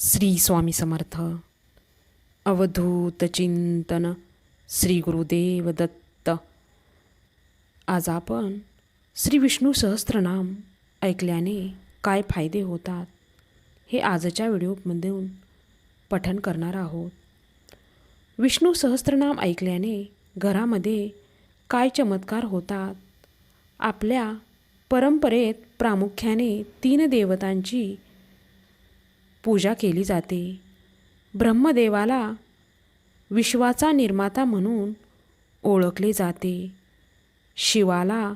श्री स्वामी समर्थ. अवधूत चिंतन श्री गुरुदेव दत्त. आज आपण श्री विष्णू सहस्त्रनाम ऐकल्याने काय फायदे होतात हे आजच्या व्हिडिओमधून पठन करणार आहोत. विष्णू सहस्त्रनाम ऐकल्याने घरामध्ये काय चमत्कार होतात? आपल्या परंपरेत प्रामुख्याने तीन देवतांची पूजा केली जाते. ब्रह्मदेवाला विश्वाचा निर्माता म्हणून ओळखले जाते. शिवाला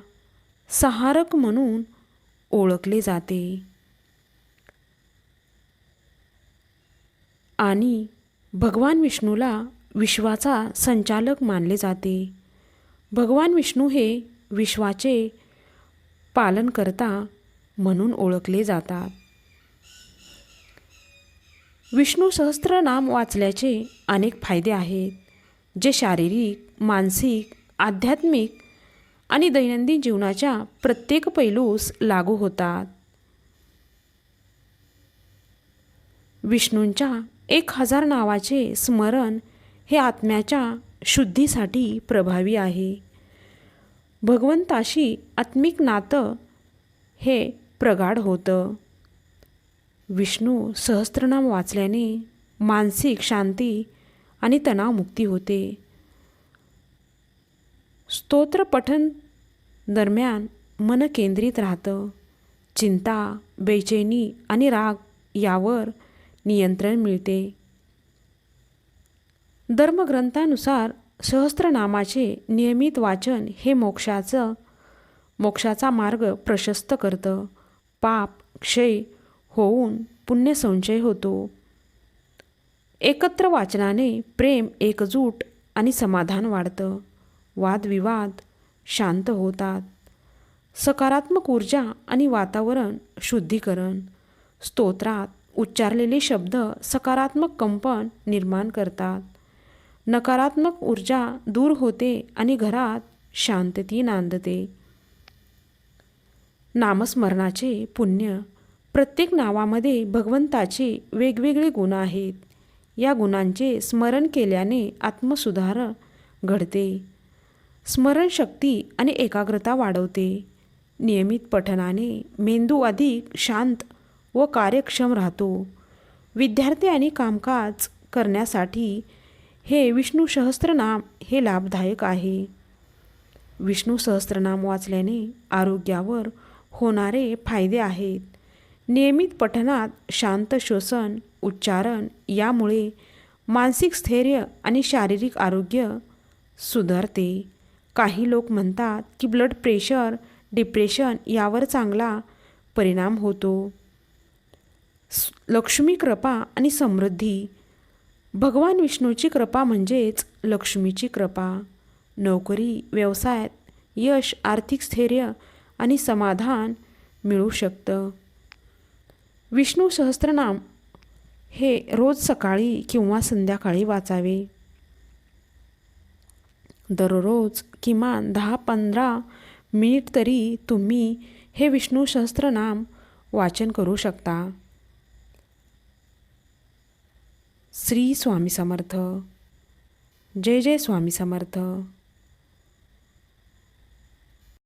सहारक म्हणून ओळखले जाते. आणि भगवान विष्णूला विश्वाचा संचालक मानले जाते. भगवान विष्णू हे विश्वाचे पालनकर्ता म्हणून ओळखले जातात. विष्णू सहस्त्रनाम वाचल्याचे अनेक फायदे आहेत जे शारीरिक मानसिक आध्यात्मिक आणि दैनंदिन जीवनाच्या प्रत्येक पैलूस लागू होतात. विष्णूंच्या एक हजार नावाचे स्मरण हे आत्म्याच्या शुद्धीसाठी प्रभावी आहे. भगवंताशी आत्मिक नातं हे प्रगाढ होतं. विष्णू सहस्त्रनाम वाचल्याने मानसिक शांती आणि तणावमुक्ती होते. स्तोत्र पठन दरम्यान मन केंद्रित राहतं. चिंता बेचैनी आणि राग यावर नियंत्रण मिळते. धर्मग्रंथानुसार सहस्त्रनामाचे नियमित वाचन हे मोक्षाचं मोक्षाचा मार्ग प्रशस्त करतं. पाप क्षय होऊन पुण्यसंचय होतो. एकत्र वाचनाने प्रेम एकजूट आणि समाधान वाढतं. वादविवाद शांत होतात. सकारात्मक ऊर्जा आणि वातावरण शुद्धीकरण. स्तोत्रात उच्चारलेले शब्द सकारात्मक कंपन निर्माण करतात. नकारात्मक ऊर्जा दूर होते आणि घरात शांतती नांदते. नामस्मरणाचे पुण्य प्रत्येक नावामध्ये भगवंताचे वेगवेगळे गुण आहेत. या गुणांचे स्मरण केल्याने आत्मसुधार घडते. स्मरणशक्ती आणि एकाग्रता वाढवते. नियमित पठनाने मेंदू अधिक शांत व कार्यक्षम राहतो. विद्यार्थी आणि कामकाज करण्यासाठी हे विष्णू सहस्त्रनाम हे लाभदायक आहे. विष्णू सहस्त्रनाम वाचल्याने आरोग्यावर होणारे फायदे आहेत. नियमित पठनात शांत श्वसन उच्चारण यामुळे मानसिक स्थैर्य आणि शारीरिक आरोग्य सुधारते. काही लोक म्हणतात की ब्लड प्रेशर डिप्रेशन यावर चांगला परिणाम होतो. लक्ष्मी कृपा आणि समृद्धी. भगवान विष्णूची कृपा म्हणजेच लक्ष्मीची कृपा. नोकरी व्यवसायात यश आर्थिक स्थैर्य आणि समाधान मिळू शकतं. विष्णू सहस्त्रनाम हे रोज सकाळी किंवा संध्याकाळी वाचावे. दररोज किमान दहा पंधरा मिनिट तरी तुम्ही हे विष्णू सहस्त्रनाम वाचन करू शकता. श्री स्वामी समर्थ. जय जय स्वामी समर्थ.